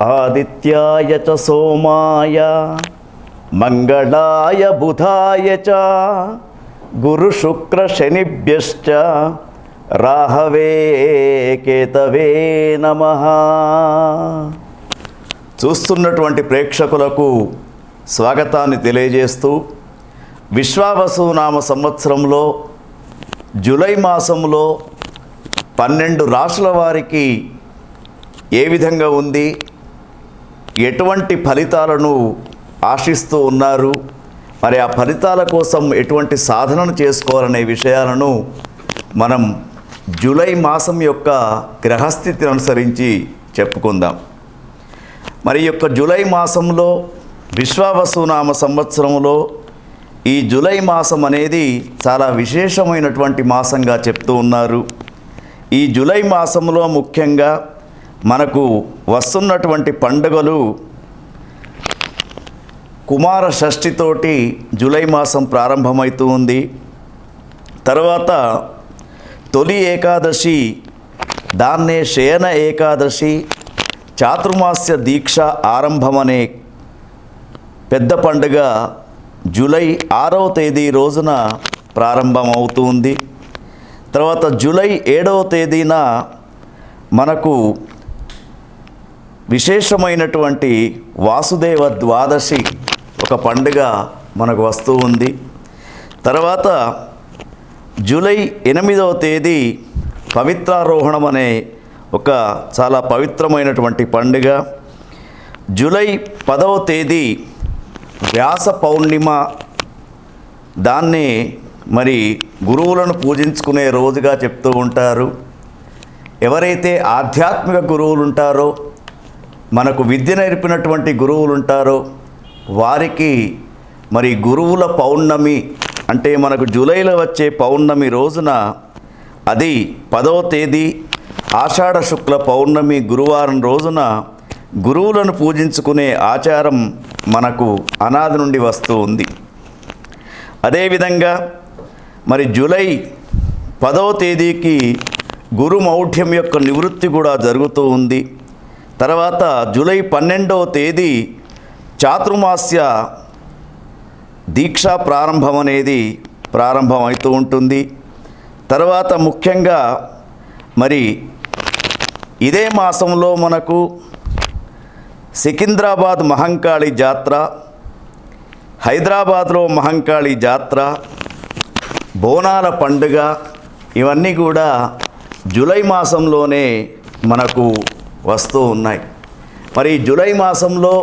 ఆదిత్యాయ చ సోమాయ మంగళాయ బుధాయ చ గురు శుక్ర శనిభ్యశ్చ రాహవే కేతవే నమ చూస్తున్నటువంటి ప్రేక్షకులకు స్వాగతాన్ని తెలియజేస్తూ విశ్వావసు నామ సంవత్సరంలో జూలై మాసంలో పన్నెండు రాసుల వారికి ఏ విధంగా ఉంది? ఎటువంటి ఫలితాలను ఆశిస్తూ ఉన్నారు? మరి ఆ ఫలితాల కోసం ఎటువంటి సాధనను చేసుకోవాలనే విషయాలను మనం జూలై మాసం యొక్క గ్రహస్థితిని అనుసరించి చెప్పుకుందాం. మరి యొక్క జూలై మాసంలో విశ్వావసునామ సంవత్సరంలో ఈ జూలై మాసం అనేది చాలా విశేషమైనటువంటి మాసంగా చెప్తూ ఉన్నారు. ఈ జూలై మాసంలో ముఖ్యంగా మనకు వస్తున్నటువంటి పండుగలు కుమార షష్ఠితోటి జూలై మాసం ప్రారంభమవుతూ ఉంది. తర్వాత తొలి ఏకాదశి దాన్నే శయన ఏకాదశి చాతుర్మాస్య దీక్ష ఆరంభమనే పెద్ద పండుగ జూలై ఆరవ తేదీ రోజున ప్రారంభమవుతుంది తర్వాత జూలై ఏడవ తేదీన మనకు విశేషమైనటువంటి వాసుదేవ ద్వాదశి ఒక పండుగ మనకు వస్తూ ఉంది. తర్వాత జూలై ఎనిమిదవ తేదీ పవిత్రారోహణం అనే ఒక చాలా పవిత్రమైనటువంటి పండుగ. జూలై పదవ తేదీ వ్యాస పౌర్ణిమ. దాన్ని మరి గురువులను పూజించుకునే రోజుగా చెప్తూ ఉంటారు. ఎవరైతే ఆధ్యాత్మిక గురువులు ఉంటారో మనకు విద్య నేర్పినటువంటి గురువులు ఉంటారో వారికి మరి గురువుల పౌర్ణమి అంటే మనకు జూలైలో వచ్చే పౌర్ణమి రోజున అది పదవ తేదీ ఆషాఢ శుక్ల పౌర్ణమి గురువారం రోజున గురువులను పూజించుకునే ఆచారం మనకు అనాది నుండి వస్తూ ఉంది. అదేవిధంగా మరి జూలై పదవ తేదీకి గురు మౌఢ్యం యొక్క నివృత్తి కూడా జరుగుతూ ఉంది. తర్వాత జూలై పన్నెండవ తేదీ చాతుర్మాస్య దీక్షా ప్రారంభం అనేది ప్రారంభం అవుతూ ఉంటుంది. తర్వాత ముఖ్యంగా మరి ఇదే మాసంలో మనకు సికింద్రాబాద్ మహంకాళి జాత్ర హైదరాబాద్లో మహంకాళి జాత్ర బోనాల పండుగ ఇవన్నీ కూడా జూలై మాసంలోనే మనకు వస్తూ ఉన్నాయి. మరి జూలై మాసంలో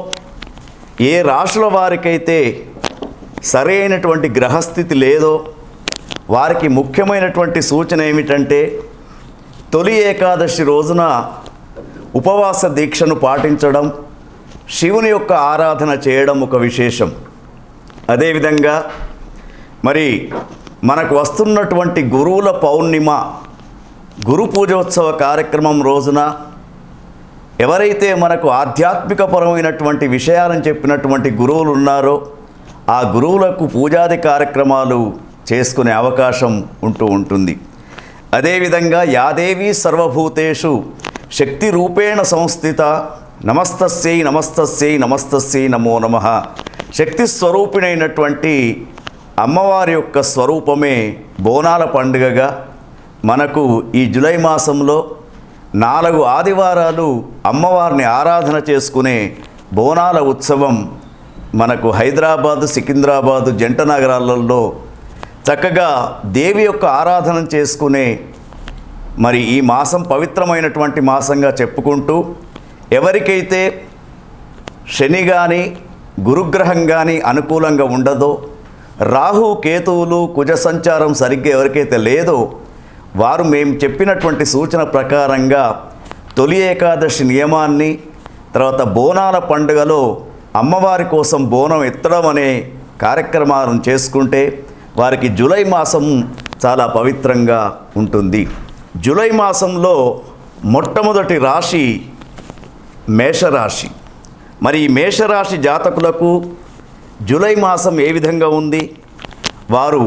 ఏ రాశుల వారికైతే సరైనటువంటి గ్రహస్థితి లేదో వారికి ముఖ్యమైనటువంటి సూచన ఏమిటంటే తొలి ఏకాదశి రోజున ఉపవాస దీక్షను పాటించడం శివుని యొక్క ఆరాధన చేయడం ఒక విశేషం. అదేవిధంగా మరి మనకు వస్తున్నటువంటి గురువుల పౌర్ణిమ గురు పూజోత్సవ కార్యక్రమం రోజున ఎవరైతే మనకు ఆధ్యాత్మికపరమైనటువంటి విషయాలను చెప్పినటువంటి గురువులు ఉన్నారో ఆ గురువులకు పూజాది కార్యక్రమాలు చేసుకునే అవకాశం ఉంటూ ఉంటుంది. అదేవిధంగా యాదేవి సర్వభూతేషు శక్తి రూపేణ సంస్థిత నమస్తస్యై నమస్తస్యై నమస్తస్యై నమో నమ. శక్తి స్వరూపిణైనటువంటి అమ్మవారి యొక్క స్వరూపమే బోనాల పండుగగా. మనకు ఈ జూలై మాసంలో నాలుగు ఆదివారాలు అమ్మవారిని ఆరాధన చేసుకునే బోనాల ఉత్సవం మనకు హైదరాబాదు సికింద్రాబాదు జంట నగరాలలో చక్కగా దేవి యొక్క ఆరాధన చేసుకునే మరి ఈ మాసం పవిత్రమైనటువంటి మాసంగా చెప్పుకుంటూ ఎవరికైతే శని కానీ గురుగ్రహం కానీ అనుకూలంగా ఉండదో రాహు కేతువులు కుజ సంచారం సరిగ్గా ఎవరికైతే లేదో వారు మేము చెప్పినటువంటి సూచన ప్రకారంగా తొలి ఏకాదశి నియమాన్ని తర్వాత బోనాల పండుగలో అమ్మవారి కోసం బోనం ఎత్తడం అనే కార్యక్రమాలను చేసుకుంటే వారికి జూలై మాసం చాలా పవిత్రంగా ఉంటుంది. జూలై మాసంలో మొట్టమొదటి రాశి మేషరాశి. మరి ఈ మేషరాశి జాతకులకు జూలై మాసం ఏ విధంగా ఉంది? వారు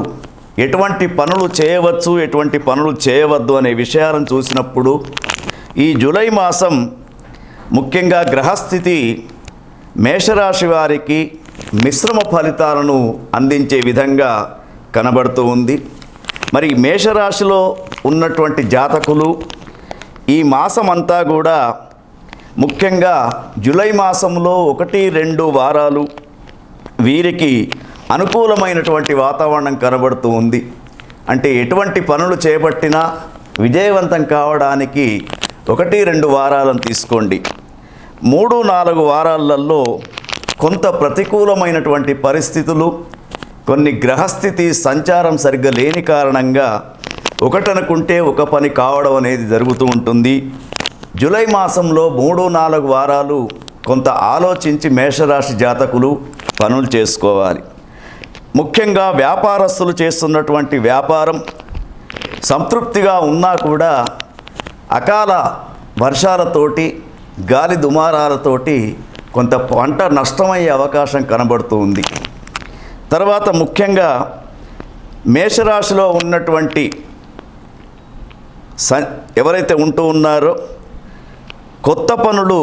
ఎటువంటి పనులు చేయవచ్చు ఎటువంటి పనులు చేయవద్దు అనే విషయాలను చూసినప్పుడు ఈ జూలై మాసం ముఖ్యంగా గ్రహస్థితి మేషరాశి వారికి మిశ్రమ ఫలితాలను అందించే విధంగా కనబడుతూ ఉంది. మరి మేషరాశిలో ఉన్నటువంటి జాతకులు ఈ మాసం అంతా కూడా ముఖ్యంగా జూలై మాసంలో ఒకటి రెండు వారాలు వీరికి అనుకూలమైనటువంటి వాతావరణం కనబడుతూ ఉంది. అంటే ఎటువంటి పనులు చేపట్టినా విజయవంతం కావడానికి ఒకటి రెండు వారాలను తీసుకోండి. మూడు నాలుగు వారాలలో కొంత ప్రతికూలమైనటువంటి పరిస్థితులు కొన్ని గ్రహస్థితి సంచారం సరిగ్గా లేని కారణంగా ఒకటనుకుంటే ఒక పని కావడం అనేది జరుగుతూ ఉంటుంది. జూలై మాసంలో మూడు నాలుగు వారాలు కొంత ఆలోచించి మేషరాశి జాతకులు పనులు చేసుకోవాలి. ముఖ్యంగా వ్యాపారస్తులు చేస్తున్నటువంటి వ్యాపారం సంతృప్తిగా ఉన్నా కూడా అకాల వర్షాలతోటి గాలి దుమారాలతోటి కొంత పంట నష్టమయ్యే అవకాశం కనబడుతూ ఉంది. తర్వాత ముఖ్యంగా మేషరాశిలో ఉన్నటువంటి స ఎవరైతే ఉంటూ ఉన్నారో కొత్త పనులు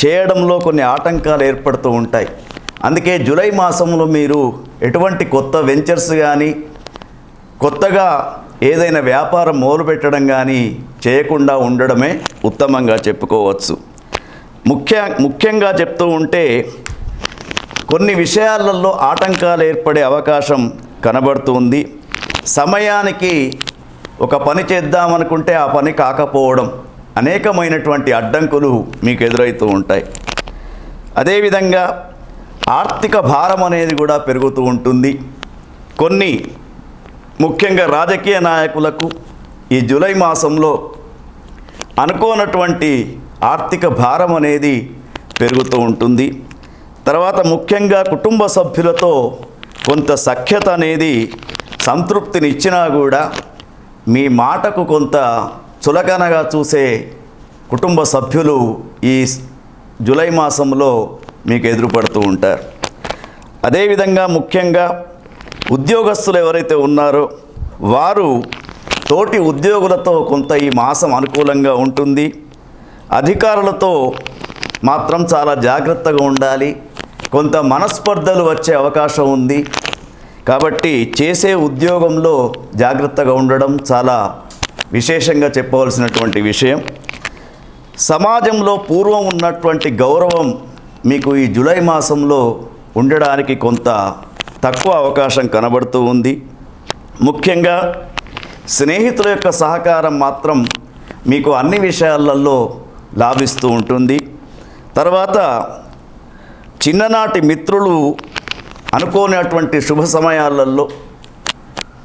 చేయడంలో కొన్ని ఆటంకాలు ఏర్పడుతూ ఉంటాయి. అందుకే జూలై మాసంలో మీరు ఎటువంటి కొత్త వెంచర్స్ కానీ కొత్తగా ఏదైనా వ్యాపారం మొదలుపెట్టడం కానీ చేయకుండా ఉండడమే ఉత్తమంగా చెప్పుకోవచ్చు. ముఖ్య ముఖ్యంగా చెప్తూ ఉంటే కొన్ని విషయాలలో ఆటంకాలు ఏర్పడే అవకాశం కనబడుతుంది. సమయానికి ఒక పని చేద్దామనుకుంటే ఆ పని కాకపోవడం అనేకమైనటువంటి అడ్డంకులు మీకు ఎదురవుతూ ఉంటాయి. అదేవిధంగా ఆర్థిక భారం అనేది కూడా పెరుగుతూ ఉంటుంది. కొన్ని ముఖ్యంగా రాజకీయ నాయకులకు ఈ జూలై మాసంలో అనుకోనటువంటి ఆర్థిక భారం అనేది పెరుగుతూ ఉంటుంది. తర్వాత ముఖ్యంగా కుటుంబ సభ్యులతో కొంత సఖ్యత అనేది సంతృప్తిని ఇచ్చినా కూడా మీ మాటకు కొంత చులకనగా చూసే కుటుంబ సభ్యులు ఈ జూలై మాసంలో మీకు ఎదురుపడుతూ ఉంటారు. అదేవిధంగా ముఖ్యంగా ఉద్యోగస్తులు ఎవరైతే ఉన్నారో వారు తోటి ఉద్యోగులతో కొంత ఈ మాసం అనుకూలంగా ఉంటుంది. అధికారులతో మాత్రం చాలా జాగ్రత్తగా ఉండాలి. కొంత మనస్పర్ధలు వచ్చే అవకాశం ఉంది. కాబట్టి చేసే ఉద్యోగంలో జాగ్రత్తగా ఉండడం చాలా విశేషంగా చెప్పవలసినటువంటి విషయం. సమాజంలో పూర్వం ఉన్నటువంటి గౌరవం మీకు ఈ జూలై మాసంలో ఉండడానికి కొంత తక్కువ అవకాశం కనబడుతూ ఉంది. ముఖ్యంగా స్నేహితుల యొక్క సహకారం మాత్రం మీకు అన్ని విషయాలలో లాభిస్తూ ఉంటుంది. తర్వాత చిన్ననాటి మిత్రులు అనుకోనటువంటి శుభ సమయాలలో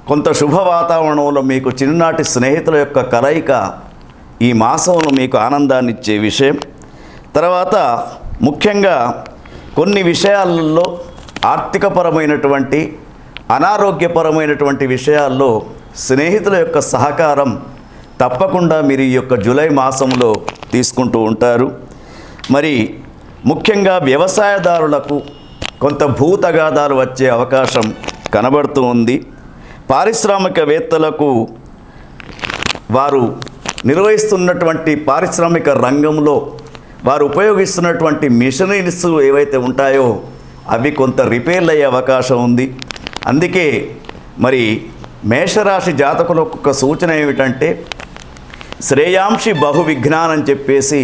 కొంత శుభ వాతావరణంలో మీకు చిన్ననాటి స్నేహితుల యొక్క కలయిక ఈ మాసంలో మీకు ఆనందాన్ని ఇచ్చే విషయం. తర్వాత ముఖ్యంగా కొన్ని విషయాల్లో ఆర్థికపరమైనటువంటి అనారోగ్యపరమైనటువంటి విషయాల్లో స్నేహితుల యొక్క సహకారం తప్పకుండా మీరు ఈ యొక్క జూలై మాసంలో తీసుకుంటూ ఉంటారు. మరి ముఖ్యంగా వ్యవసాయదారులకు కొంత భూతగాదాలు వచ్చే అవకాశం కనబడుతూ ఉంది. పారిశ్రామికవేత్తలకు వారు నిర్వహిస్తున్నటువంటి పారిశ్రామిక రంగంలో వారు ఉపయోగిస్తున్నటువంటి మిషనరీస్ ఏవైతే ఉంటాయో అవి కొంత రిపేర్లు అయ్యే అవకాశం ఉంది. అందుకే మరి మేషరాశి జాతకులకు ఒక సూచన ఏమిటంటే శ్రేయాంశి బహు విఘ్నాన్ అని చెప్పేసి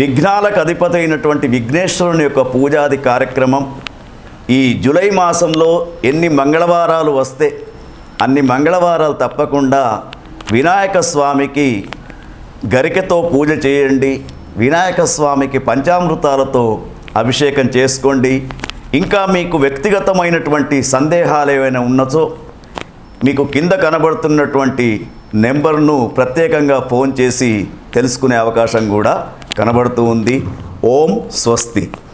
విఘ్నాలకు అధిపతి అయినటువంటి విఘ్నేశ్వరుని యొక్క పూజాది కార్యక్రమం. ఈ జూలై మాసంలో ఎన్ని మంగళవారాలు వస్తే అన్ని మంగళవారాలు తప్పకుండా వినాయక స్వామికి గరికతో పూజ చేయండి. వినాయక స్వామికి పంచామృతాలతో అభిషేకం చేసుకోండి. ఇంకా మీకు వ్యక్తిగతమైనటువంటి సందేహాలు ఏమైనా ఉన్నచో మీకు కింద కనబడుతున్నటువంటి నెంబర్ను ప్రత్యేకంగా ఫోన్ చేసి తెలుసుకునే అవకాశం కూడా కనబడుతూ ఉంది. ఓం స్వస్తి.